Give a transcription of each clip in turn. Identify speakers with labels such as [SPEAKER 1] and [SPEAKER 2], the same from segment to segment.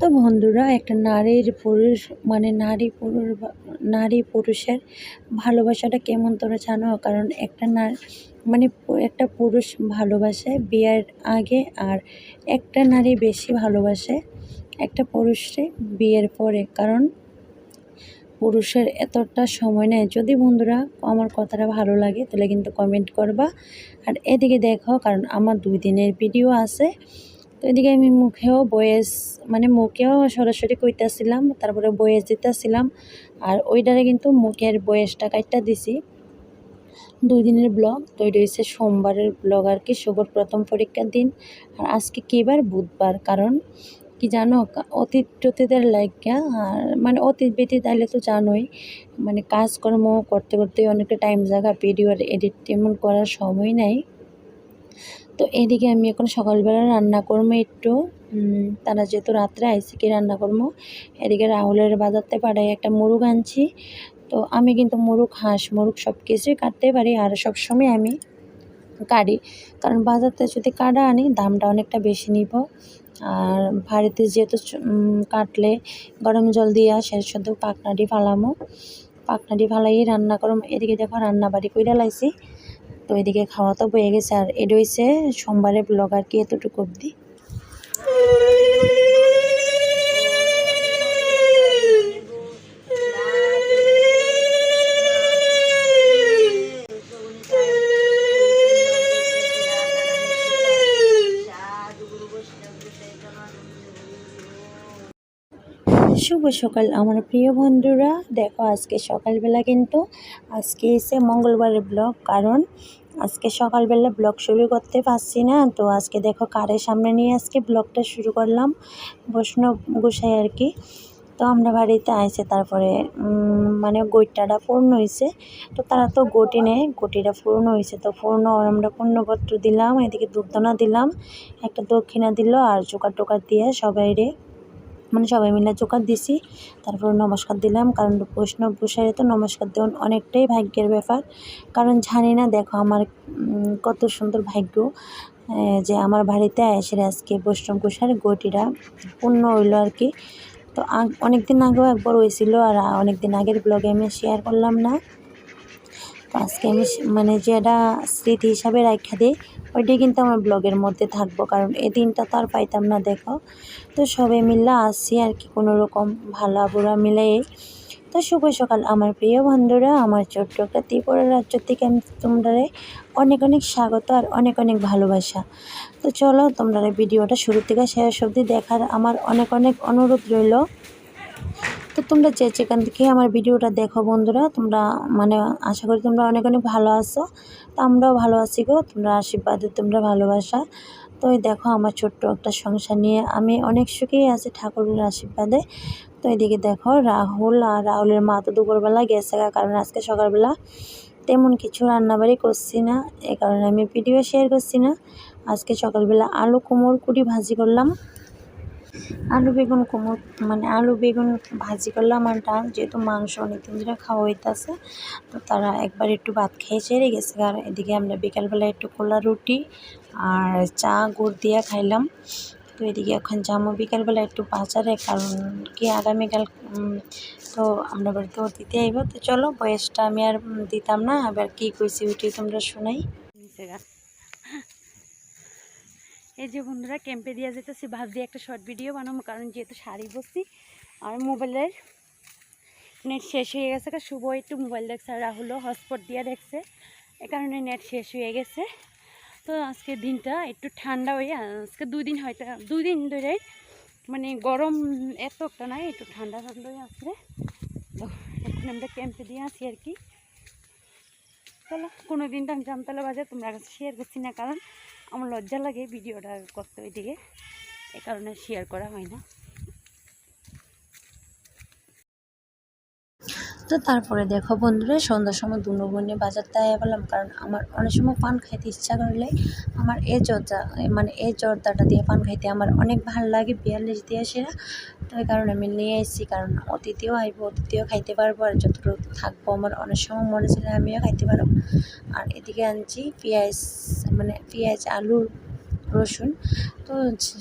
[SPEAKER 1] তো বন্ধুরা, একটা নারীর পুরুষ মানে নারী পুরুষ নারী পুরুষের ভালোবাসাটা কেমন তোমরা জানো? কারণ একটা না মানে একটা পুরুষ ভালোবাসে বিয়ের আগে আর একটা নারী বেশি ভালোবাসে একটা পুরুষে বিয়ের পরে। কারণ পুরুষের এতটা সময় নেয় যদি বন্ধুরা আমার কথাটা ভালো লাগে, তাহলে কিন্তু কমেন্ট করবা। আর এদিকে দেখো, কারণ আমার দুই দিনের ভিডিও আছে। তো এদিকে আমি মুখেও বয়েস মানে মুখেও সরাসরি কইতাছিলাম, তারপরে বয়েস দিতেছিলাম, আর ওইটারে কিন্তু মুখের বয়েসটা কাটটা দিছি। দুই দিনের ব্লগ, তো এটা হচ্ছে সোমবারের ব্লগ আর কি, শুভর প্রথম পরীক্ষার দিন, আর আজকে কী বার? বুধবার, কারণ কি জানো অতীত টতীতের লাইগা, আর মানে অতীত ব্যতীত আইলে তো জানোই মানে কাজকর্ম করতে করতে অনেকটা টাইম জায়গা ভিডিও এডিট তেমন করার সময় নাই। তো এদিকে আমি এখন সকালবেলা রান্না করব একটু। তারা যেহেতু রাত্রে আইসি, কি রান্না করব? এদিকে রাহুলের বাজারতে পাড়ায় একটা মুরগ আনছি। তো আমি কিন্তু মুরগ, হাঁস, মুরগ সব কিছুই কাটতে পারি আর সবসময় আমি কাটি। কারণ বাজারতে যদি কাটা আনি, দামটা অনেকটা বেশি নিব। আর বাড়িতে যেহেতু কাটলে গরম জল দিয়া সে শুধু পাকনাটি ফালামো। পাকনাটি ফালাই রান্না করম এদিকে দেখো রান্না বাড়ি কইরা লাইছি। তো এদিকে খাওয়া তো হয়ে গেছে। আর এটা হয়েছে সোমবারের ব্লগ আর কি এতটুকু অবধি। শুভ সকাল। আমার প্রিয় বন্ধুরা, দেখো আজকে সকালবেলা কিন্তু আজকে এসে মঙ্গলবারের ব্লগ। কারণ আজকে সকালবেলা ব্লগ শুরু করতে পারছি না। তো আজকে দেখো কারের সামনে নিয়ে আজকে ব্লগটা শুরু করলাম বৈষ্ণব গোসাই আর কি। তো আমরা বাড়িতে আইসে তারপরে মানে গৈটাটা পূর্ণ হয়েছে তো তারা তো গটি নেয়, গটিটা পূর্ণ হয়েছে তো পূর্ণ আমরা পূর্ণপত্র দিলাম, এদিকে দুধদানা দিলাম, একটা দক্ষিণা দিল আর জোকার টোকার দিয়ে সবাইরে মানে সবাই মিলে জোকার দিছি। তারপর নমস্কার দিলাম, কারণ বৈষ্ণব গোসাইরে তো নমস্কার দেওয়ান অনেকটাই ভাগ্যের ব্যাপার। কারণ জানি না, দেখো আমার কত সুন্দর ভাগ্য যে আমার বাড়িতে এসে আজকে বৈষ্ণব গোসাইয়ের গটিটা পূর্ণ হইল আর কি। তো অনেক দিন আগেও একবার হয়েছিল আর অনেক দিন আগের ব্লগে আমি শেয়ার করলাম না। তো আজকে আমি মানে যেটা স্মৃতি হিসাবে রাখা দিই, ওইটাই কিন্তু আমার ব্লগের মধ্যে থাকব। কারণ এই দিনটা তো আর পাইতাম না, দেখো। তো সবাই মিলে আসছি আর কি, কোনো রকম ভালো বুড়া মিলাই তো শুভ সকাল। আমার প্রিয় বন্ধুরা, আমার ছোট্ট ত্রিপুরা রাজ্য থেকে আমি তোমরা অনেক অনেক স্বাগত আর অনেক অনেক ভালোবাসা। তো চলো তোমরা ভিডিওটা শুরু থেকে শেষ অবধি দেখার আমার অনেক অনেক অনুরোধ রইল। তো তোমরা যে যেখান থেকে আমার ভিডিওটা দেখো বন্ধুরা, তোমরা মানে আশা করি তোমরা অনেক অনেক ভালো আছো। তো আমরাও ভালো আছি গো, তোমরা আশীর্বাদে তোমরা ভালোবাসা। তো এই দেখো আমার ছোট্ট একটা সংসার নিয়ে আমি অনেক সুখেই আছি ঠাকুরের আশীর্বাদে। তো এদিকে দেখো রাহুল আর রাহুলের মা তো দুপুরবেলা গেছে কারণ আজকে সকালবেলা তেমন কিছু রান্নাবাড়ি করছি না, এ কারণে আমি ভিডিও শেয়ার করছি না। আজকে সকালবেলা আলু কুমড় কুড়ি ভাজি করলাম। আলু বেগুন কুমড় মানে আলু বেগুন ভাজি করলাম আর ডাল, যেহেতু মাংস অনেকদিন ধরে খাওয়া হইতাছে, তো তারা একবার একটু ভাত খেয়ে সেরে গেছে। আর এদিকে আমরা বিকালবেলা একটু কোলা রুটি আর চা গুড় দিয়ে খাইলাম। তো এদিকে এখন যাব বিকালবেলা একটু বাজারে, কারণ কি আগামীকাল তো আমরা বাড়িতে দিতে আইব। তো চলো, বয়সটা আমি আর দিতাম না এবার কি কইছি ওইটি তোমরা শোনাই। এই যে বন্ধুরা, ক্যাম্পে দিয়ে যেতেছি ভাবছি একটা শর্ট ভিডিও বানাবো, কারণ যেহেতু শাড়ি বসছি আর মোবাইলের নেট শেষ হয়ে গেছে। কারণ শুভ একটু মোবাইল দেখছে আর রাহুলও হটস্পট দিয়ে দেখছে, এ কারণে নেট শেষ হয়ে গেছে। তো আজকে দিনটা একটু ঠান্ডা হয়ে, আজকে দুই দিন হয়তো, দুই দিন ধরে মানে গরম এত একটা নাই, একটু ঠান্ডা ঠান্ডা হয়ে আসছে তো এখন আমরা ক্যাম্পে দিয়ে আসি আর কি। চলো কোনো দিন তো আমি জামতলা বাজার, তোমরা শেয়ার করছি না, কারণ আমার লজ্জা লাগে ভিডিওটা করতে ওইদিকে। এ কারণে শেয়ার করা হয় না। তো তারপরে দেখো বন্ধুরা, সন্ধ্যার সময় দুনো বোনে বাজার তাই বললাম কারণ আমার অনেক সময় পান খাইতে ইচ্ছা করলে আমার এই জর্দা মানে এই জর্দাটা দিয়ে পান খাইতে আমার অনেক ভালো লাগে বিয়াল্লিশ দিয়ে সেরা। তো এই কারণে আমি নিয়ে এসেছি কারণ অতিথিও আইব, অতিথিও খাইতে পারব আর যতটুকু থাকব আমার অনেক সময় মনে ছিল আমিও খাইতে পারব। আর এদিকে আনছি পেঁয়াজ মানে পেঁয়াজ আলুর রসুন। তো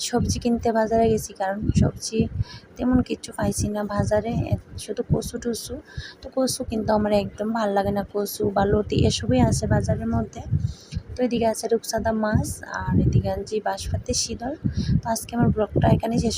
[SPEAKER 1] সবজি কিনতে বাজারে গেছি কারণ সবজি তেমন কিছু পাইছি না বাজারে শুধু কচু টুসু। তো কচু কিন্তু আমার একদম ভালো লাগে না, কচু বা লতি এসবই আছে বাজারের মধ্যে। তো এদিকে আছে রূপসাদা মাছ আর এদিকে আনছি বাঁশপাতি শীতল তো আজকে আমার ব্লগটা এখানে শেষ